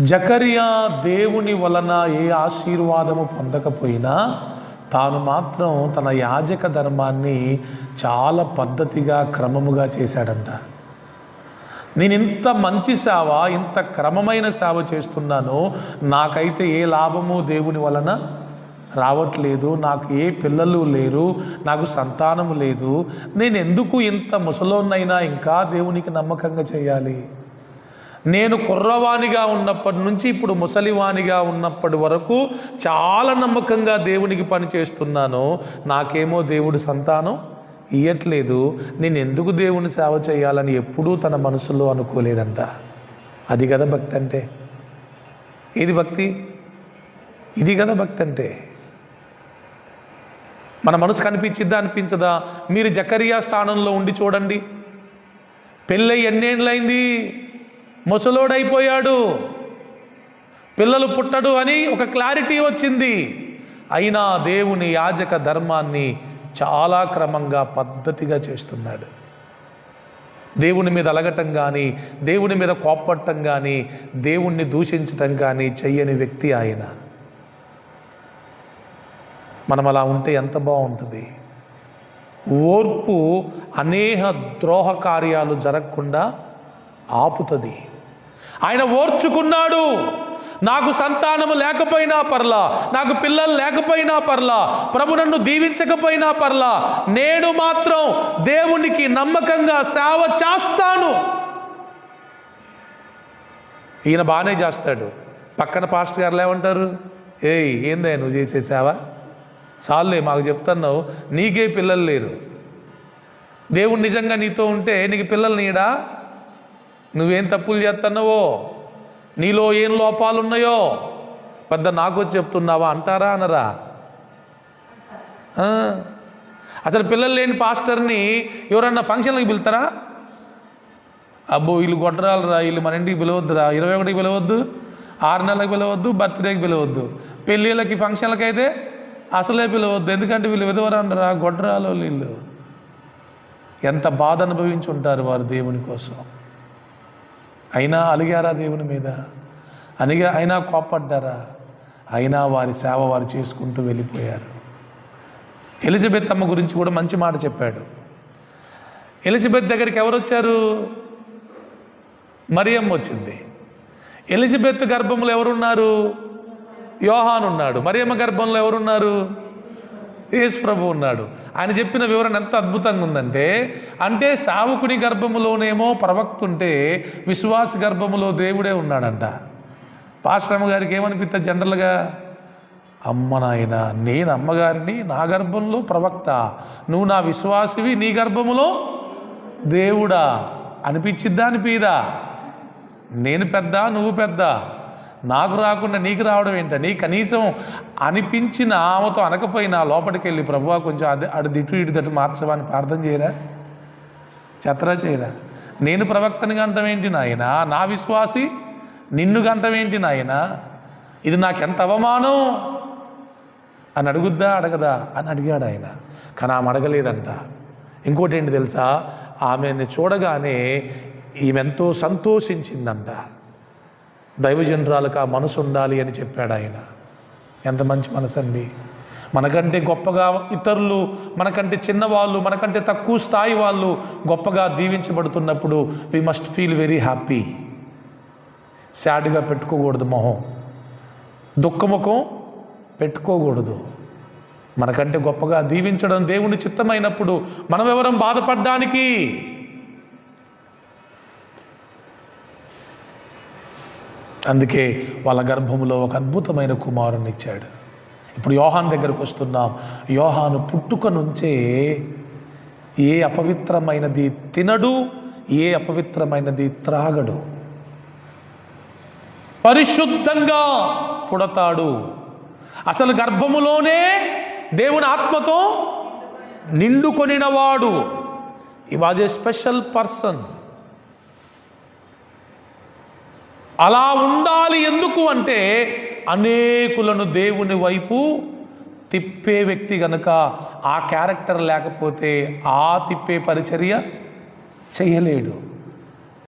జకరియా దేవుని వలన ఏ ఆశీర్వాదము పొందకపోయినా తాను మాత్రం తన యాజక ధర్మాన్ని చాలా పద్ధతిగా క్రమముగా చేశాడంట. నేను ఇంత మంచి సేవ ఇంత క్రమమైన సేవ చేస్తున్నాను నాకైతే ఏ లాభము దేవుని వలన? రావట్లేదు నాకు ఏ పిల్లలు లేరు నాకు సంతానము లేదు. నేను ఎందుకు ఇంత ముసలోన్నైనా ఇంకా దేవునికి నమ్మకంగా చేయాలి? నేను కుర్రవాణిగా ఉన్నప్పటి నుంచి ఇప్పుడు ముసలివాణిగా ఉన్నప్పటి వరకు చాలా నమ్మకంగా దేవునికి పని చేస్తున్నాను. నాకేమో దేవుడు సంతానం ఇయ్యట్లేదు. నేను ఎందుకు దేవుని సేవ చేయాలని ఎప్పుడూ తన మనసులో అనుకోలేదంట. అది కదా భక్తి అంటే ఏది భక్తి? ఇది కదా భక్తి అంటే మన మనసు కనిపించిద్దా అనిపించదా? మీరు జకరియా స్థానంలో ఉండి చూడండి. పెళ్ళై ఎన్నేళ్ళైంది ముసలోడైపోయాడు. పిల్లలు పుట్టడు అని ఒక క్లారిటీ వచ్చింది. అయినా దేవుని యాజక ధర్మాన్ని చాలా క్రమంగా పద్ధతిగా చేస్తున్నాడు. దేవుని మీద అలగటం కానీ దేవుని మీద కోప్పట్టం కానీ దేవుణ్ణి దూషించటం కానీ చెయ్యని వ్యక్తి ఆయన. మనం అలా ఉంటే ఎంత బాగుంటుంది? ఓర్పు అనేక ద్రోహ కార్యాలు జరగకుండా ఆపుతుంది. ఆయన ఓర్చుకున్నాడు. నాకు సంతానము లేకపోయినా పర్లా నాకు పిల్లలు లేకపోయినా పర్లా ప్రభు నన్ను దీవించకపోయినా పర్లా నేను మాత్రం దేవునికి నమ్మకంగా సేవ చేస్తాను. ఈయన బాగానే చేస్తాడు. పక్కన పాస్టర్ గారు ఏమంటారు ఏయ్ ఏందే నువ్వు చేసే సేవ? చాలులే మాకు చెప్తున్నావు నీకే పిల్లలు లేరు. దేవుడు నిజంగా నీతో ఉంటే నీకు పిల్లలు నీడా? నువ్వేం తప్పులు చేస్తున్నావో నీలో ఏం లోపాలు ఉన్నాయో పెద్ద నాకు వచ్చి చెప్తున్నావా? అంటారా అనరా? అసలు పిల్లలు లేని పాస్టర్ని ఎవరన్నా ఫంక్షన్లకు పిలుతారా? అబ్బో వీళ్ళు కొట్టరాలరా వీళ్ళు మన ఇంటికి పిలవద్దురా. ఇరవై ఒకటికి పిలవద్దు ఆరు నెలలకు పిలవద్దు బర్త్డేకి పిలవద్దు. పెళ్ళిళ్ళకి ఫంక్షన్లకి అయితే అసలే పిలవద్దు. ఎందుకంటే వీళ్ళు విధవరండరా గొడ్రాలో వీళ్ళు. ఎంత బాధ అనుభవించి ఉంటారు వారు దేవుని కోసం. అయినా అలిగారా దేవుని మీద? అనిగా అయినా కోప్పడ్డారా? అయినా వారి సేవ వారు చేసుకుంటూ వెళ్ళిపోయారు. ఎలిజబెత్ అమ్మ గురించి కూడా మంచి మాట చెప్పాడు. ఎలిజబెత్ దగ్గరికి ఎవరు వచ్చారు మరియమ్మ వచ్చింది. ఎలిజబెత్ గర్భంలో ఎవరున్నారు? యోహాన్ ఉన్నాడు మరియమ్మ గర్భంలో ఎవరున్నారు? యేసు ప్రభు ఉన్నాడు. ఆయన చెప్పిన వివరణ ఎంత అద్భుతంగా ఉందంటే అంటే సావుకుని గర్భములోనేమో ప్రవక్తుంటే విశ్వాస గర్భములో దేవుడే ఉన్నాడంట. పాశ్రమ గారికి ఏమనిపిస్తుంది జనరల్గా? అమ్మ నాయన నేను అమ్మగారిని నా గర్భంలో ప్రవక్త. నువ్వు నా విశ్వాసివి నీ గర్భములో దేవుడా? అనిపించిద్దా అనిపిదా నేను పెద్ద నువ్వు పెద్ద. నాకు రాకుండా నీకు రావడం ఏంటని కనీసం అనిపించిన ఆమెతో అనకపోయినా లోపలికి వెళ్ళి ప్రభువా కొంచెం అది అడు దిట్టు ఇటు దట్టు మార్చవని ప్రార్థన చేయరా? చెత్తరా చేయరా? నేను ప్రవక్తని గంటం ఏంటి నాయన? నా విశ్వాసి నిన్ను గంటం ఏంటి నాయన? ఇది నాకెంత అవమానం? అని అడుగుద్దా అడగదా? అని అడిగాడు ఆయన. కానీ ఆమె అడగలేదంట. ఇంకోటి ఏంటి తెలుసా? ఆమెని చూడగానే ఈమెంతో సంతోషించిందంట. దైవజనరాలకు ఆ మనసు ఉండాలి అని చెప్పాడు ఆయన. ఎంత మంచి మనసు అండి మనకంటే గొప్పగా ఇతరులు మనకంటే చిన్నవాళ్ళు మనకంటే తక్కువ స్థాయి వాళ్ళు గొప్పగా దీవించబడుతున్నప్పుడు we must feel very happy సాడ్గా పెట్టుకోకూడదు మొహం. దుఃఖముఖం పెట్టుకోకూడదు. మనకంటే గొప్పగా దీవించడం దేవుని చిత్తమైనప్పుడు మనం ఎవరం బాధపడడానికి? అందుకే వాళ్ళ గర్భంలో ఒక అద్భుతమైన కుమారుని ఇచ్చాడు. ఇప్పుడు యోహాన్ దగ్గరకు వస్తున్నాం. యోహాను పుట్టుక నుంచే ఏ అపవిత్రమైనది తినడు ఏ అపవిత్రమైనది త్రాగడు. పరిశుద్ధంగా పుడతాడు. అసలు గర్భములోనే దేవుని ఆత్మతో నిండుకొనినవాడు. ఈ వాజ్ ఏ స్పెషల్ పర్సన్. అలా ఉండాలి ఎందుకు అంటే అనేకులను దేవుని వైపు తిప్పే వ్యక్తి గనుక ఆ క్యారెక్టర్ లేకపోతే ఆ తిప్పే పరిచర్య చేయలేడు.